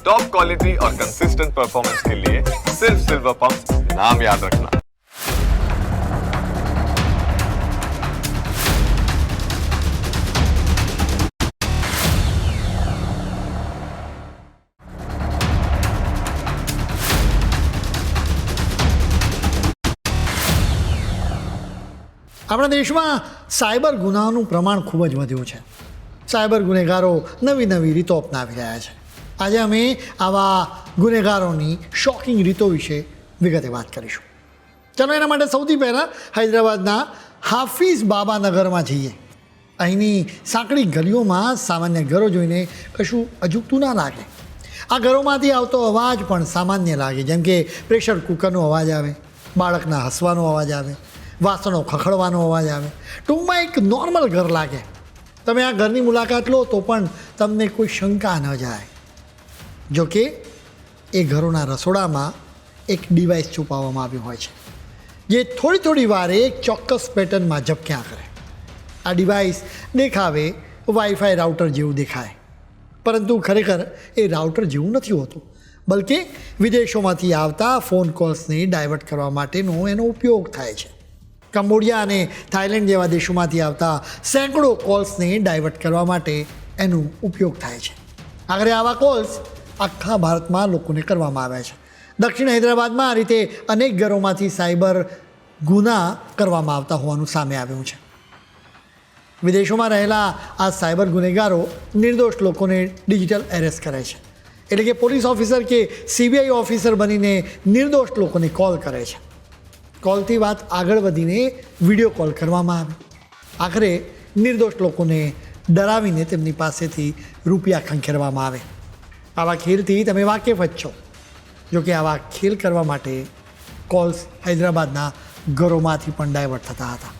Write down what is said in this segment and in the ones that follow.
Top quality और consistent performance के लिए सिर्फ सिल्वर पंप नाम याद रखना આપણા દેશમાં સાયબર ગુનાનું પ્રમાણ ખૂબ જ વધ્યું છે સાયબર ગુનેગારો નવી નવી રીતો અપનાવી રહ્યા છે આજે અમે આવા ગુનેગારોની શોકિંગ રીતો વિશે વિગતે વાત કરીશું. ચાલો એના માટે સૌથી પહેલાં હૈદરાબાદના હાફિઝ બાબા નગરમાં જઈએ. અહીંની સાંકડી ગલીઓમાં સામાન્ય ઘરો જોઈને કશું અજુકતું ના લાગે. આ ઘરોમાંથી આવતો અવાજ પણ સામાન્ય લાગે, જેમ કે પ્રેશર કુકરનો અવાજ આવે, બાળકના હસવાનો અવાજ આવે, વાસણો ખખડવાનો અવાજ આવે. ટૂંકમાં એક નોર્મલ ઘર લાગે. તમે આ ઘરની મુલાકાત લો તો પણ તમને કોઈ શંકા ન જાય. જો કે એ ઘરોના રસોડામાં એક ડિવાઇસ છુપાવવામાં આવ્યું હોય છે, જે થોડી થોડી વારે એક ચોક્કસ પેટર્નમાં ઝબક્યા કરે. આ ડિવાઇસ દેખાવે વાઈફાઈ રાઉટર જેવું દેખાય. પરંતુ ખરેખર એ રાઉટર જેવું નથી હોતું, બલકે વિદેશોમાંથી આવતા ફોન કોલ્સને ડાયવર્ટ કરવા માટેનો એનો ઉપયોગ થાય છે. કંબોડિયા અને થાઇલેન્ડ જેવા દેશોમાંથી આવતા સેંકડો કોલ્સને ડાયવર્ટ કરવા માટે એનો ઉપયોગ થાય છે. આગળ આવા કોલ્સ આખા ભારતમાં લોકોને કરવામાં આવ્યા છે. દક્ષિણ હૈદરાબાદમાં આ રીતે અનેક ઘરોમાંથી સાયબર ગુના કરવામાં આવતા હોવાનું સામે આવ્યું છે. વિદેશોમાં રહેલા આ સાયબર ગુનેગારો નિર્દોષ લોકોને ડિજિટલ એરેસ્ટ કરે છે. એટલે કે પોલીસ ઓફિસર કે સીબીઆઈ ઓફિસર બનીને નિર્દોષ લોકોને કોલ કરે છે. કોલથી વાત આગળ વધીને વીડિયો કોલ કરવામાં આવે. આખરે નિર્દોષ લોકોને ડરાવીને તેમની પાસેથી રૂપિયા ખંખેરવામાં આવે. આવા ખેલથી તમે વાકેફ જ છો. જોકે આવા ખેલ કરવા માટે કોલ્સ હૈદરાબાદના ઘરોમાંથી પણ ડાયવર્ટ થતા હતા.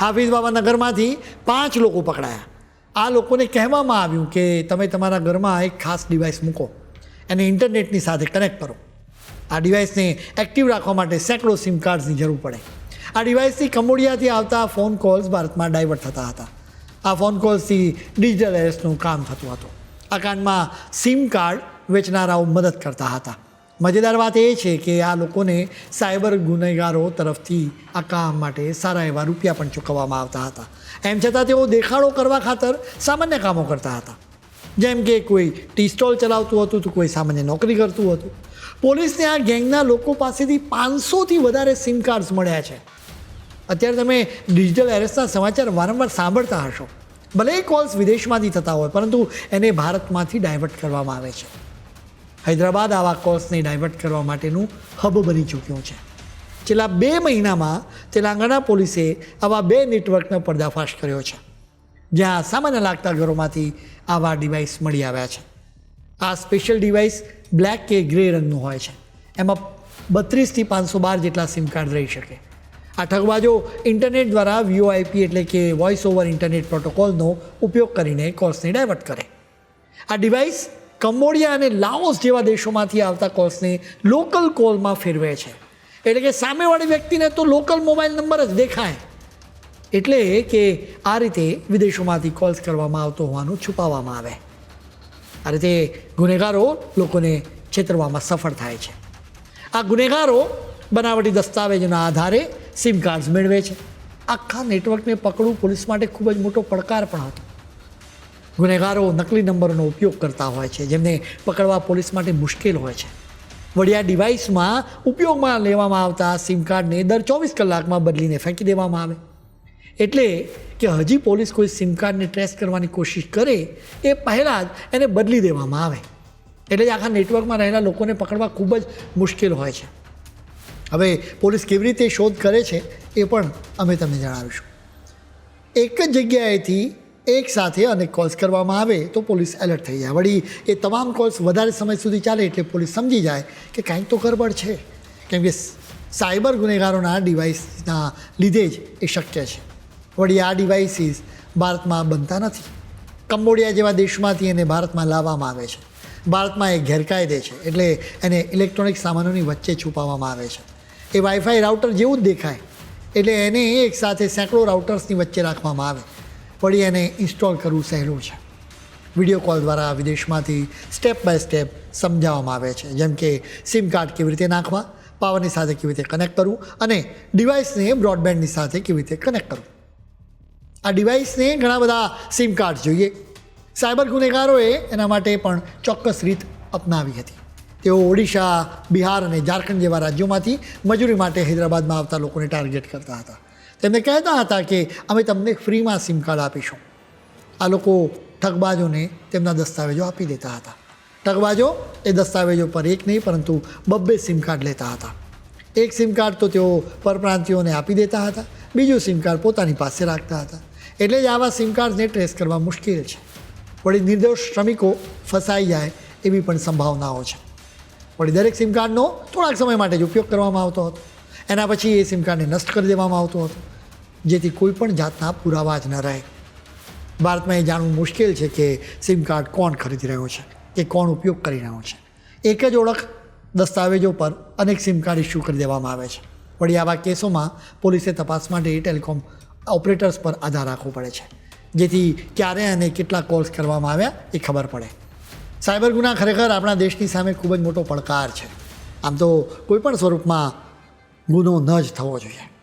હાફિઝ બાબાના ઘરમાંથી પાંચ લોકો પકડાયા. આ લોકોને કહેવામાં આવ્યું કે તમે તમારા ઘરમાં એક ખાસ ડિવાઇસ મૂકો. એને ઇન્ટરનેટની સાથે કનેક્ટ કરો. આ ડિવાઇસને એક્ટિવ રાખવા માટે સેંકડો સિમ કાર્ડ્સની જરૂર પડે. આ ડિવાઇસથી કંબોડિયાથી આવતા ફોન કોલ્સ ભારતમાં ડાયવર્ટ થતા હતા. આ ફોન કોલ્સથી ડિજિટલ એરેસ્ટનું કામ થતું હતું. આ કાંડમાં સિમ કાર્ડ વેચનારાઓ મદદ કરતા હતા. મજેદાર વાત એ છે કે આ લોકોને સાયબર ગુનેગારો તરફથી આ કામ માટે સારા એવા રૂપિયા પણ ચૂકવવામાં આવતા હતા. એમ છતાં તેઓ દેખાડો કરવા ખાતર સામાન્ય કામો કરતા હતા. જેમ કે કોઈ ટી સ્ટોલ ચલાવતું હતું તો કોઈ સામાન્ય નોકરી કરતું હતું. પોલીસને આ ગેંગના લોકો પાસેથી પાંચસોથી વધારે સિમ કાર્ડ્સ મળ્યા છે. અત્યારે તમે ડિજિટલ એરેસ્ટના સમાચાર વારંવાર સાંભળતા હશો. ભલે કોલ્સ વિદેશમાંથી થતા હોય, પરંતુ એને ભારતમાંથી ડાયવર્ટ કરવામાં આવે છે. હૈદરાબાદ આવા કોલ્સને ડાયવર્ટ કરવા માટેનું હબ બની ચૂક્યું છે. છેલ્લા બે મહિનામાં તેલંગાણા પોલીસે આવા બે નેટવર્કનો પર્દાફાશ કર્યો છે, જ્યાં સામાન્ય લાગતા ઘરોમાંથી આવા ડિવાઇસ મળી આવ્યા છે. આ સ્પેશિયલ ડિવાઇસ બ્લેક કે ગ્રે રંગનું હોય છે. એમાં બત્રીસથી પાંચસો બાર જેટલા સિમ કાર્ડ રહી શકે. આ ઠગબાજો ઇન્ટરનેટ દ્વારા વીઓઆઈપી એટલે કે વોઇસ ઓવર ઇન્ટરનેટ પ્રોટોકોલનો ઉપયોગ કરીને કોલ્સને ડાયવર્ટ કરે. આ ડિવાઇસ કંબોડિયા અને લાઓસ જેવા દેશોમાંથી આવતા કોલ્સને લોકલ કોલમાં ફેરવે છે. એટલે કે સામેવાળી વ્યક્તિને તો લોકલ મોબાઈલ નંબર જ દેખાય. એટલે કે આ રીતે વિદેશોમાંથી કોલ્સ કરવામાં આવતો હોવાનું છુપાવવામાં આવે. આ રીતે ગુનેગારો લોકોને છેતરવામાં સફળ થાય છે. આ ગુનેગારો બનાવટી દસ્તાવેજના આધારે સિમ કાર્ડ્સ મેળવે છે. આખા નેટવર્કને પકડવું પોલીસ માટે ખૂબ જ મોટો પડકાર પણ હતો. ગુનેગારો નકલી નંબરનો ઉપયોગ કરતા હોય છે, જેમને પકડવા પોલીસ માટે મુશ્કેલ હોય છે. વડિયા ડિવાઇસમાં ઉપયોગમાં લેવામાં આવતા સિમ કાર્ડને દર ચોવીસ કલાકમાં બદલીને ફેંકી દેવામાં આવે. એટલે કે હજી પોલીસ કોઈ સિમ કાર્ડને ટ્રેસ કરવાની કોશિશ કરે, એ પહેલાં જ એને બદલી દેવામાં આવે. એટલે જ આખા નેટવર્કમાં રહેલા લોકોને પકડવા ખૂબ જ મુશ્કેલ હોય છે. હવે પોલીસ કેવી રીતે શોધ કરે છે એ પણ અમે તમને જણાવીશું. એક જ જગ્યાએથી એક સાથે અનેક કોલ્સ કરવામાં આવે તો પોલીસ એલર્ટ થઈ જાય. વળી એ તમામ કોલ્સ વધારે સમય સુધી ચાલે એટલે પોલીસ સમજી જાય કે કાંઈક તો ગરબડ છે. કેમ કે સાયબર ગુનેગારોના ડિવાઇસના લીધે જ એ શક્ય છે. વળી આ ડિવાઇસીસ ભારતમાં બનતા નથી. કંબોડિયા જેવા દેશમાંથી એને ભારતમાં લાવવામાં આવે છે. ભારતમાં એ ગેરકાયદે છે. એટલે એને ઇલેક્ટ્રોનિક સામાનોની વચ્ચે છુપાવવામાં આવે છે. એ વાઈફાઈ રાઉટર જેવું જ દેખાય. એટલે એને એક સાથે સેંકડો રાઉટર્સની વચ્ચે રાખવામાં આવે. વળી એને ઇન્સ્ટોલ કરવું સહેલું છે. વીડિયો કોલ દ્વારા વિદેશમાંથી સ્ટેપ બાય સ્ટેપ સમજાવવામાં આવે છે. જેમ કે સિમ કાર્ડ કેવી રીતે નાખવા પાવરની સાથે કેવી રીતે કનેક્ટ કરવું અને ડિવાઇસને બ્રોડબેન્ડની સાથે કેવી રીતે કનેક્ટ કરવું. આ ડિવાઇસને ઘણા બધા સિમ કાર્ડ જોઈએ. સાયબર ગુનેગારોએ એના માટે પણ ચોક્કસ રીત અપનાવી હતી. તેઓ ઓડિશા, બિહાર અને ઝારખંડ જેવા રાજ્યોમાંથી મજૂરી માટે હૈદરાબાદમાં આવતા લોકોને ટાર્ગેટ કરતા હતા. તેમને કહેતા હતા કે, અમે તમને ફ્રીમાં સિમ કાર્ડ આપીશું. આ લોકો ઠગબાજોને તેમના દસ્તાવેજો આપી દેતા હતા. ઠગબાજો એ દસ્તાવેજો પર એક નહીં, પરંતુ બબ્બે સિમ કાર્ડ લેતા હતા. એક સિમ કાર્ડ તો તેઓ પરપ્રાંતિઓને આપી દેતા હતા, બીજું સિમ કાર્ડ પોતાની પાસે રાખતા હતા. એટલે જ આવા સિમ કાર્ડને ટ્રેસ કરવા મુશ્કેલ છે. વળી નિર્દોષ શ્રમિકો ફસાઈ જાય એવી પણ સંભાવનાઓ છે. વળી દરેક સિમ કાર્ડનો થોડાક સમય માટે જ ઉપયોગ કરવામાં આવતો હતો. એના પછી એ સિમ કાર્ડને નષ્ટ કરી દેવામાં આવતો હતો. જેથી કોઈ પણ જાતના પુરાવા જ ન રહે. ભારતમાં એ જાણવું મુશ્કેલ છે કે સિમ કાર્ડ કોણ ખરીદી રહ્યો છે, કે કોણ ઉપયોગ કરી રહ્યો છે. એક જ ઓળખ દસ્તાવેજો પર અનેક સિમ કાર્ડ ઇસ્યુ કરી દેવામાં આવે છે. વળી આવા કેસોમાં પોલીસે તપાસ માટે ટેલિકોમ ઓપરેટર્સ પર આધાર રાખવો પડે છે. જેથી ક્યારે અને કેટલા કોલ્સ કરવામાં આવ્યા એ ખબર પડે. સાયબર ગુના ખરેખર આપણા દેશની સામે ખૂબ જ મોટો પડકાર છે. આમ તો કોઈપણ સ્વરૂપમાં ગુનો ન જ થવો જોઈએ.